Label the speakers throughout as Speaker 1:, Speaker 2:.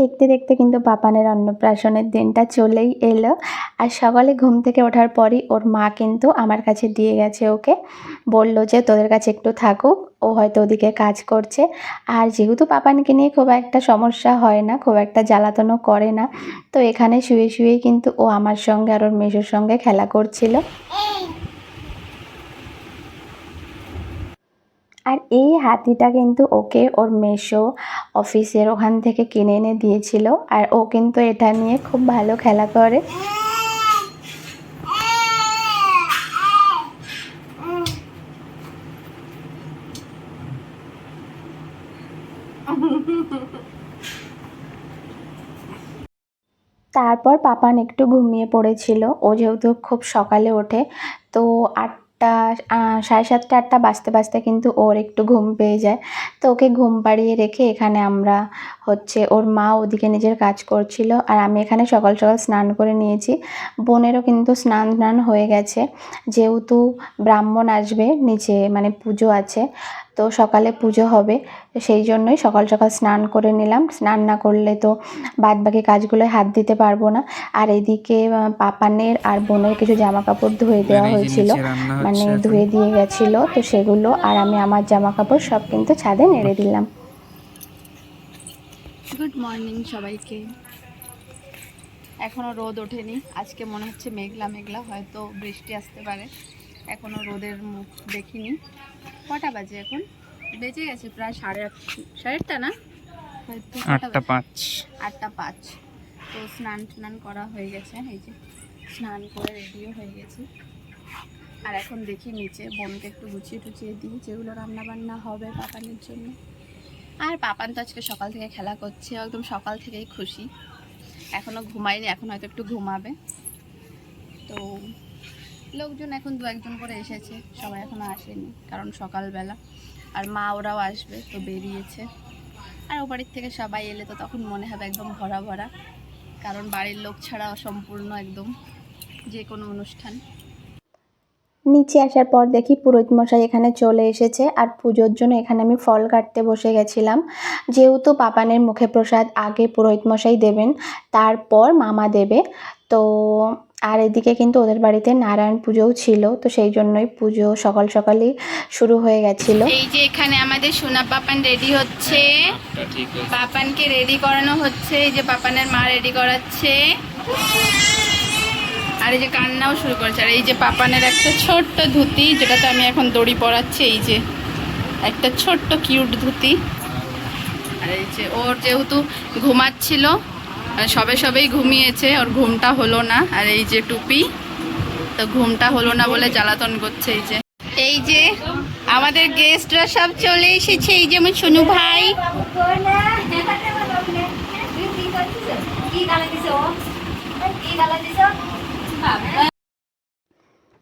Speaker 1: দেখতে দেখতে কিন্তু পাপানের অন্নপ্রাশনের দিনটা চলেই এলো। আর সকালে ঘুম থেকে ওঠার পরই ওর মা কিন্তু আমার কাছে দিয়ে গেছে ওকে। বলল যে, তোদের কাছে একটু থাকুক, ও হয়তো ওদিকে কাজ করছে। আর যেহেতু পাপানকে নিয়ে খুব একটা সমস্যা হয় না, খুব একটা জ্বালাতনও করে না, তো এখানে শুয়ে শুয়েই কিন্তু ও আমার সঙ্গে আর ওর মেসোর সঙ্গে খেলা করছিল। আর এই হাতিটা কিন্তু ওকে ওর মেশো অফিসের ওখান থেকে কিনে এনে দিয়েছিল আর ও কিন্তু এটা নিয়ে খুব ভালো খেলা করে। তারপর পাপান একটু ঘুমিয়ে পড়েছিল। ও যেহেতু খুব সকালে ওঠে, তো আটটা আহ, সাড়ে সাতটা আটটা বাজতে বাজতে কিন্তু ওর একটু ঘুম পেয়ে যায়। তো ওকে ঘুম পাড়িয়ে রেখে এখানে আমরা হচ্ছে ওর মা ওদিকে নিজের কাজ করছিল আর আমি এখানে সকাল সকাল স্নান করে নিয়েছি। বোনেরও কিন্তু স্নান টান হয়ে গেছে। যেহেতু ব্রাহ্মণ আসবে নিচে মানে পুজো আছে তো সকালে পুজো হবে সেই জন্যই সকাল সকাল স্নান করে নিলাম। স্নান না করলে তো বাদ বাকি কাজগুলোয় হাত দিতে পারব না। আর এদিকে পাপানের আর বোনের কিছু জামা কাপড় ধুয়ে দেওয়া
Speaker 2: আর এই যে
Speaker 1: হয়েছিল। মানে ধুয়ে দিয়ে গেছিল তো সেগুলো আর আমি আমার জামা কাপড় সব কিন্তু ছাদে নেড়ে দিলাম।
Speaker 3: গুড মর্নিং সবাইকে। এখনও রোদ ওঠেনি। আজকে মনে হচ্ছে মেঘলা মেঘলা হয়তো বৃষ্টি আসতে পারে। এখনও রোদের মুখ দেখিনি। কটা বাজে এখন? বেজে গেছে প্রায় সাড়ে আট সাড়ে আটটা না? হয়তো
Speaker 2: আটটা পাঁচ।
Speaker 3: আটটা পাঁচ। তো স্নান টান করা হয়ে গেছে এই যে স্নান করে রেডিও হয়ে গেছি। আর এখন দেখি নিচে বোনকে একটু গুছিয়ে টুচিয়ে দিই যেগুলো রান্না বান্না হবে পাকানোর জন্য। আর পাপান তো আজকে সকাল থেকে খেলা করছে একদম সকাল থেকেই খুশি। এখনও ঘুমায়নি, এখন হয়তো একটু ঘুমাবে। তো লোকজন এখন দু একজন করে এসেছে, সবাই এখনও আসেনি, কারণ সকালবেলা। আর মা ওরাও আসবে, তো বেরিয়েছে। আর ও বাড়ির থেকে সবাই এলে তো তখন মনে হবে একদম ভরা ভরা, কারণ বাড়ির লোক ছাড়া অসম্পূর্ণ একদম যে কোনো অনুষ্ঠান।
Speaker 1: নিচে আসার পর দেখি পুরোহিত মশাই এখানে চলে এসেছে আর পুজোর জন্য এখানে আমি ফল কাটতে বসে গেছিলাম। যেহেতু পাপানের মুখে প্রসাদ আগে পুরোহিত মশাই দেবেন তারপর মামা দেবে। তো আর এদিকে কিন্তু ওদের বাড়িতে নারায়ণ পুজোও ছিল তো সেই জন্যই পুজো সকাল সকালই শুরু হয়ে গেছিল।
Speaker 3: এই যে এখানে আমাদের সোনা পাপান রেডি হচ্ছে।
Speaker 2: ঠিক
Speaker 3: পাপানকে রেডি করানো হচ্ছে এই যে পাপানের মা রেডি করাচ্ছে। আর এই যে কান্নাও শুরু করেছে। আর এই যে পাপানের একটা ছোট্ট ধুতি, যেটাতে আমি এখন দড়ি পরাচ্ছি, এই যে একটা ছোট্ট কিউট ধুতি। আর এই যে ওর যেহেতু ঘুমাচ্ছিল সবে সবেই ঘুমিয়েছে, ওর ঘুমটা হলো না। আর এই যে টুপি, তো ঘুমটা হলো না বলে জ্বালাতন করছে এই যে। এই যে আমাদের গেস্টরা সব চলে এসেছে, এই যেমন সোনু ভাই।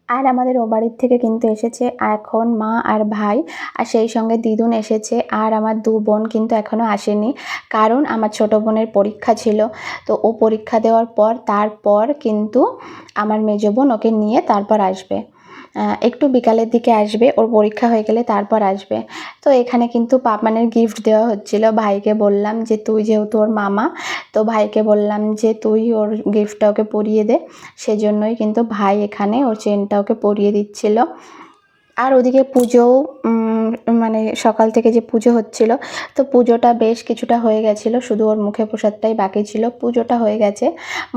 Speaker 1: আর আমাদের ও বাড়ির থেকে কিন্তু এসেছে এখন মা আর ভাই, আর সেই সঙ্গে দিদুন এসেছে, আর আমার দু বোন কিন্তু এখনও আসেনি, কারণ আমার ছোট বোনের পরীক্ষা ছিল। তো ও পরীক্ষা দেওয়ার পর, তারপর কিন্তু আমার মেজো বোন ওকে নিয়ে তারপর আসবে। একটু বিকালের দিকে আসবে, ওর পরীক্ষা হয়ে গেলে তারপর আসবে। তো এখানে কিন্তু পাপমানের গিফট দেওয়া হচ্ছিল। ভাইকে বললাম যে, তুই যেহেতু ওর মামা, তো ভাইকে বললাম যে, তুই ওর গিফটটা ওকে পরিয়ে দে। সেজন্যই কিন্তু ভাই এখানে ওর চেনটা ওকে পরিয়ে দিচ্ছিল। আর ওদিকে পুজোও মানে সকাল থেকে যে পুজো হচ্ছিল, তো পুজোটা বেশ কিছুটা হয়ে গেছিল। শুধু ওর মুখে প্রসাদটাই বাকি ছিল। পুজোটা হয়ে গেছে।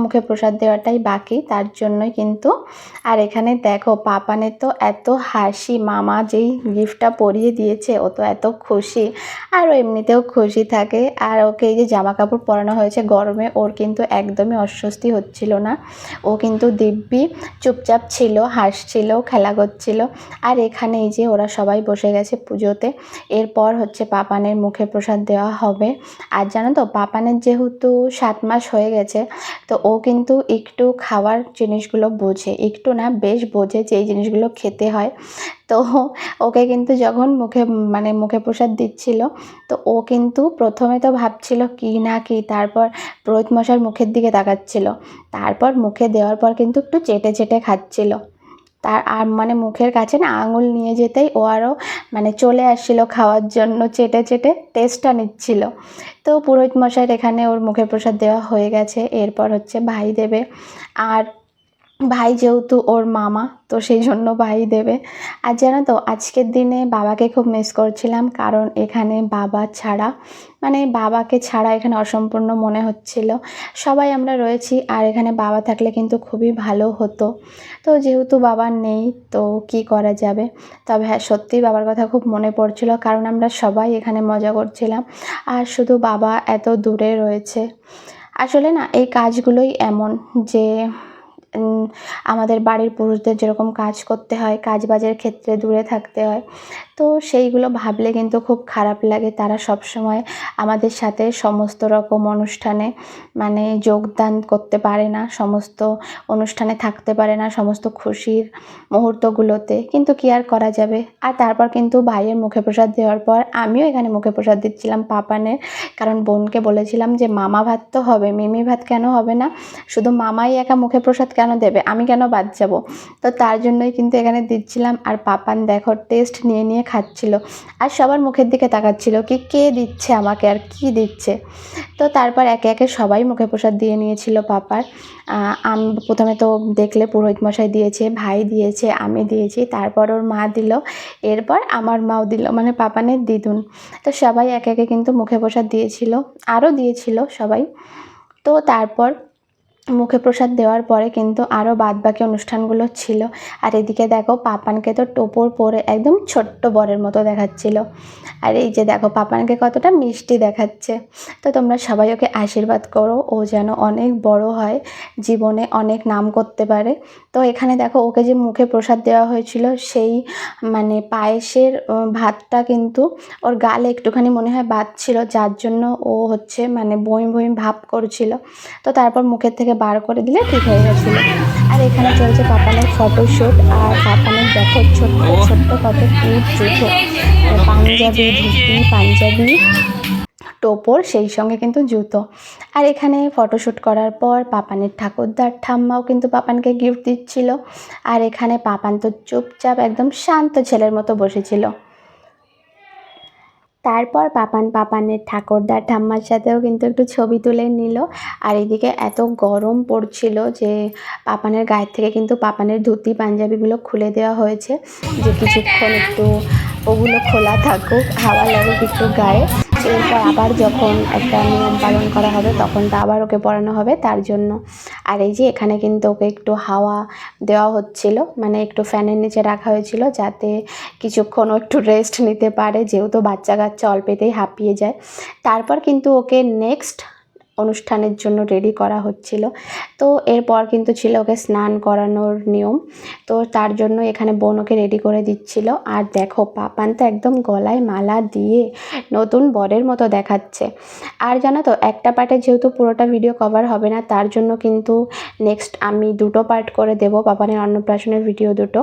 Speaker 1: মুখে প্রসাদ দেওয়াটাই বাকি। তার জন্যই কিন্তু, আর এখানে দেখো পাপানের তো এত হাসি, মামা যেই গিফটটা পরিয়ে দিয়েছে, ও তো এত খুশি। আর ও এমনিতেও খুশি থাকে। আর ওকে এই যে জামা কাপড় পরানো হয়েছে গরমে, ওর কিন্তু একদমই অস্বস্তি হচ্ছিল না। ও কিন্তু দিব্যি চুপচাপ ছিল, হাসছিল, খেলা করছিল। আর এখানে এই যে ওরা সবাই বসে গেছে পুজোতে। এরপর হচ্ছে পাপানের মুখে প্রসাদ দেওয়া হবে। আর জানো তো, পাপানের যেহেতু সাত মাস হয়ে গেছে, তো ও কিন্তু একটু খাওয়ার জিনিসগুলো বোঝে। একটু না, বেশ বোঝে যে এই জিনিসগুলো খেতে হয়। তো ওকে কিন্তু যখন মুখে মানে মুখে প্রসাদ দিচ্ছিল, তো ও কিন্তু প্রথমে তো ভাবছিল কি না কি, তারপর পুরোহিত মশার মুখের দিকে তাকাচ্ছিল। তারপর মুখে দেওয়ার পর কিন্তু একটু চেটে চেটে খাচ্ছিল। তার আর মানে মুখের কাছে না আঙুল নিয়ে যেতেই ও আরও মানে চলে আসছিল খাওয়ার জন্য, চেটে চেটে টেস্টটা নিচ্ছিল। তো পুরোহিত মশাইয়ের এখানে ওর মুখের প্রসাদ দেওয়া হয়ে গেছে। এরপর হচ্ছে ভাই দেবে। আর ভাই যেহেতু ওর মামা, তো সেই জন্য ভাই দেবে। আর জানো তো, আজকের দিনে বাবাকে খুব মিস করছিলাম, কারণ এখানে বাবা ছাড়া মানে বাবাকে ছাড়া এখানে অসম্পূর্ণ মনে হচ্ছিল। সবাই আমরা রয়েছি, আর এখানে বাবা থাকলে কিন্তু খুবই ভালো হতো। তো যেহেতু বাবা নেই, তো কি করা যাবে? তবে হ্যাঁ সত্যিই বাবার কথা খুব মনে পড়ছিল, কারণ আমরা সবাই এখানে মজা করছিলাম। আর শুধু বাবা এত দূরে রয়েছে। আসলে না, এই কাজগুলোই এমন যে আমাদের বাড়ির পুরুষদের যেরকম কাজ করতে হয় কাজ বাজের ক্ষেত্রে দূরে থাকতে হয়। তো সেইগুলো ভাবলে কিন্তু খুব খারাপ লাগে। তারা সব সময় আমাদের সাথে সমস্ত রকম অনুষ্ঠানে মানে যোগদান করতে পারে না, সমস্ত অনুষ্ঠানে থাকতে পারে না, সমস্ত খুশির মুহূর্তগুলোতে। কিন্তু কি আর করা যাবে? আর তারপর কিন্তু ভাইয়ের মুখে প্রসাদ দেওয়ার পর আমিও এখানে মুখে প্রসাদ দিচ্ছিলাম পাপানের। কারণ বোনকে বলেছিলাম যে, মামা ভাত তো হবে, মিমি ভাত কেন হবে না? শুধু মামাই একা মুখে প্রসাদ কেন দেবে? আমি কেন বাদ যাব? তো তার জন্যই কিন্তু এখানে দিচ্ছিলাম। আর পাপান, দেখো, টেস্ট নিয়ে নিয়ে খাচ্ছিল আর সবার মুখের দিকে তাকাচ্ছিল কি, কে দিচ্ছে আমাকে আর কি দিচ্ছে? তো তারপর একে একে সবাই মুখে প্রসাদ দিয়ে নিয়েছিল পাপার। আমি প্রথমে তো দেখলে পুরোহিত মশাই দিয়েছে, ভাই দিয়েছে, আমি দিয়েছি, তারপর ওর মা দিল, এরপর আমার মাও দিল মানে পাপানের দিদুন। তো সবাই একে একে কিন্তু মুখে প্রসাদ দিয়েছিল, আরও দিয়েছিল সবাই। তো তারপর মুখে প্রসাদ দেওয়ার পরে কিন্তু আরও বাদবাকি অনুষ্ঠানগুলো ছিল। আর এদিকে দেখো পাপানকে তো টোপর পরে একদম ছোট্ট বরের মতো দেখাচ্ছিল। আর এই যে দেখো পাপানকে কতটা মিষ্টি দেখাচ্ছে। তো তোমরা সবাই ওকে আশীর্বাদ করো, ও যেন অনেক বড় হয়, জীবনে অনেক নাম করতে পারে। তো এখানে দেখো ওকে যে মুখে প্রসাদ দেওয়া হয়েছিল, সেই মানে পায়েসের ভাতটা কিন্তু ওর গালে একটুখানি মনে হয় বাদছিল যার জন্য ও হচ্ছে মানে বই বই ভাব করছিল। তো তারপর মুখের থেকে বার করে দিলে ঠিক হয়ে গেছিল আর এখানে চলছে পাপানের ফটোশ্যুট আর পাপানের দেখো ছোট্ট ছোট্ট কত কিউট জুতো পাঞ্জাবি ধুতি পাঞ্জাবি টোপর সেই সঙ্গে কিন্তু জুতো। আর এখানে ফটোশ্যুট করার পর পাপানের ঠাকুরদার ঠাম্মাও কিন্তু পাপানকে গিফট দিচ্ছিল। আর এখানে পাপান তো চুপচাপ একদম শান্ত ছেলের মতো বসেছিল। তারপর পাপান পাপানের ঠাকুরদার ঠাম্মার সাথেও কিন্তু একটু ছবি তুলে নিল। আর এদিকে এত গরম পড়ছিল যে পাপানের গায়ের থেকে কিন্তু পাপানের ধুতি, পাঞ্জাবিগুলো খুলে দেওয়া হয়েছে। যে কিছুক্ষণ একটু ওগুলো খোলা থাকুক, হাওয়া লাগুক একটু গায়ে। এরপর আবার যখন একটা নিয়ম পালন করা হবে, তখন তো আবার ওকে পড়ানো হবে। তার জন্য আর এই যে এখানে কিন্তু ওকে একটু হাওয়া দেওয়া হচ্ছিল মানে একটু ফ্যানের নিচে রাখা হয়েছিল যাতে কিছুক্ষণ একটু রেস্ট নিতে পারে, যেহেতু বাচ্চা কাচ্চা অল্পেতেই হাঁপিয়ে যায়। তারপর কিন্তু ওকে নেক্সট অনুষ্ঠানের জন্য রেডি করা হচ্ছিল। তো এরপর কিন্তু ছিল ওকে স্নান করানোর নিয়ম। তো তার জন্য এখানে বোন ওকে রেডি করে দিচ্ছিল। আর দেখো, পাপান তো একদম গলায় মালা দিয়ে নতুন বরের মতো দেখাচ্ছে। আর জানো তো, একটা পার্টে যেহেতু পুরোটা ভিডিও কভার হবে না, তার জন্য কিন্তু নেক্সট আমি দুটো পার্ট করে দেবো, পাপানের অন্নপ্রাশনের ভিডিও দুটো।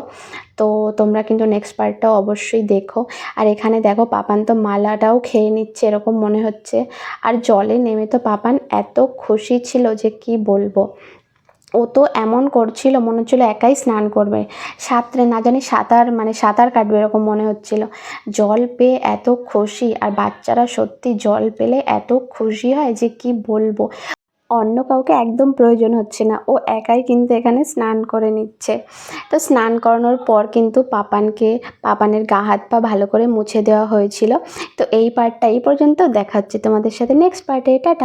Speaker 1: তো তোমরা কিন্তু নেক্সট পার্টটাও অবশ্যই দেখো। আর এখানে দেখো পাপান তো মালাটাও খেয়ে নিচ্ছে, এরকম মনে হচ্ছে। আর জলে নেমে তো পাপান এত খুশি ছিল যে কি বলব। ও তো এমন করছিল, মনে হচ্ছিল একাই স্নান করবে। সাঁতরে না জানি সাঁতার মানে সাঁতার কাটবে এরকম মনে হচ্ছিল। জল পেয়ে এত খুশি, আর বাচ্চারা সত্যি জল পেলে এত খুশি হয় যে কি বলব। অন্য কাউকে একদম প্রয়োজন হচ্ছে না। ও একাই কিন্তু এখানে স্নান করে নিচ্ছে। তো স্নান করানোর পর কিন্তু পাপানকে, পাপানের গা হাত পা ভালো করে মুছে দেওয়া হয়েছিল। তো এই পার্টটা এই পর্যন্ত। দেখাচ্ছে তোমাদের সাথে নেক্সট পার্টে টাটা!